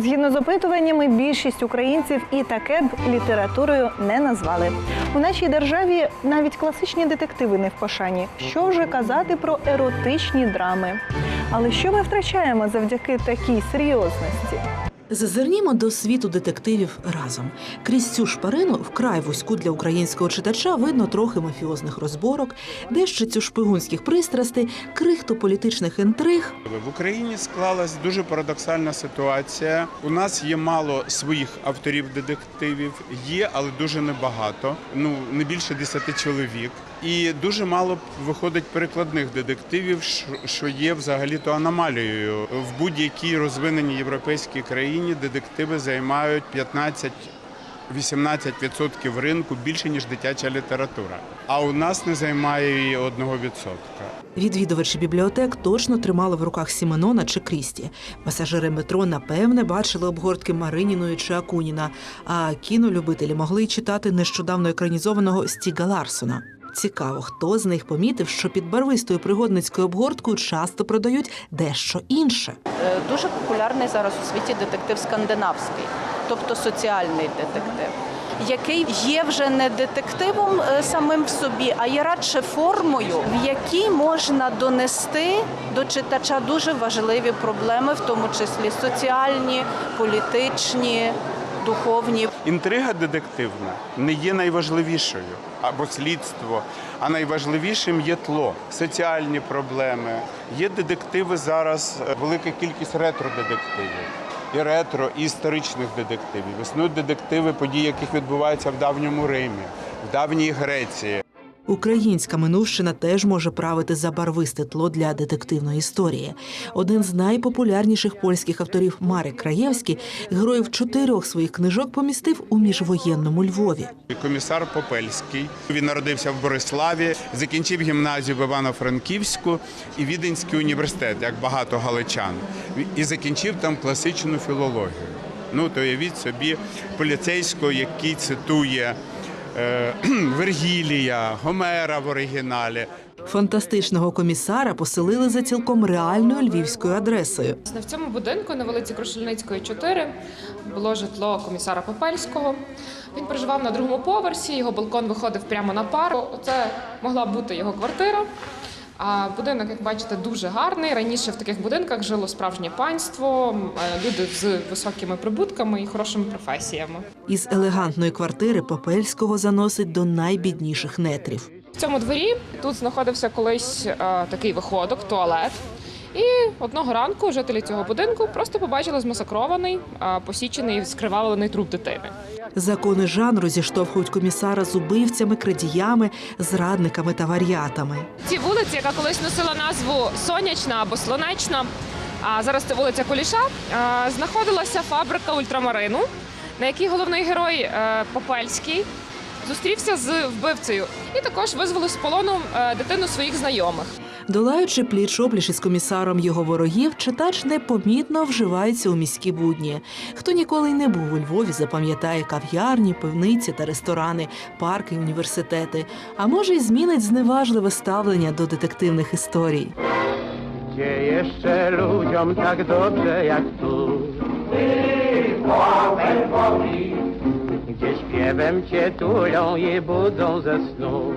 Згідно з опитуваннями, більшість українців і таке б літературою не назвали. У нашій державі навіть класичні детективи не в пошані. Що вже казати про еротичні драми? Але що ми втрачаємо завдяки такій серйозності? Зазирнімо до світу детективів разом. Крізь цю шпарину, вкрай вузьку для українського читача, видно трохи мафіозних розборок, дещо цю шпигунських пристрастей, крихту політичних інтриг. В Україні склалась дуже парадоксальна ситуація. У нас є мало своїх авторів детективів, є, але дуже небагато. Ну не більше 10 чоловік. І дуже мало виходить перекладних детективів, що- є взагалі-то аномалією. В будь-якій розвиненій європейській країні детективи займають 15-18% ринку більше ніж дитяча література. А у нас не займає і 1%. Відвідувачі бібліотек точно тримали в руках Сіменона чи Крісті. Пасажири метро напевне бачили обгортки Мариніної чи Акуніна. А кінолюбителі могли читати нещодавно екранізованого Стіга Ларсона. Цікаво, хто з них помітив, що під барвистою пригодницькою обгорткою часто продають дещо інше. Е, Дуже популярний зараз у світі детектив скандинавський, тобто соціальний детектив, який є вже не детективом е, самим в собі, а є радше формою, в якій можна донести до читача дуже важливі проблеми, в тому числі соціальні, політичні, духовні. Інтрига детективна не є найважливішою або слідство, а найважливішим є тло, соціальні проблеми. Є детективи зараз, е, велика кількість ретро-детективів. І ретро, і історичних детективів. Існують детективи, події, яких відбуваються в давньому Римі, в давній Греції. Українська минувщина теж може правити за барвисте тло для детективної історії. Один з найпопулярніших польських авторів Марek Краєвський героїв чотирьох своїх книжок помістив у міжвоєнному Львові. Комісар Попельський. Він народився в Бориславі, закінчив гімназію в Івано-Франківську і Віденський університет, як багато галичан, і закінчив там класичну філологію. Ну, то уявіть собі поліцейського, який цитує Вергілія, Гомера в оригіналі. Фантастичного комісара поселили за цілком реальною львівською адресою. В цьому будинку на вулиці Крушельницької, 4 було житло комісара Попельського. Він проживав на другому поверсі, його балкон виходив прямо на пару. Це могла бути його квартира. А будинок, як бачите, дуже гарний. Раніше в таких будинках жило справжнє панство, е, люди з високими прибутками і хорошими професіями. Із елегантної квартири Попельського заносить до найбідніших нетрів. В цьому дворі тут знаходився колись е, такий виходок, туалет. І одного ранку жителі цього будинку просто побачили змасакрований, посічений, скривавлений труп дитини. Закони жанру зіштовхують комісара з убивцями, крадіями, зрадниками та варіатами. Ці вулиці, яка колись носила назву Сонячна або Слонечна, а зараз це вулиця Куліша, знаходилася фабрика ультрамарину, на якій головний герой е, Попельський зустрівся з вбивцею і також визвали з полону е, дитину своїх знайомих. Долаючи пліч опліч із комісаром його ворогів, читач непомітно вживається у міські будні. Хто ніколи й не був у Львові, запам'ятає кав'ярні, пивниці та ресторани, парки, університети. А може, й змінить зневажливе ставлення до детективних історій. Gdzie jeszcze ludziom tak dobrze jak tu Gdzie śpiewem cię tulą i budzą ze snu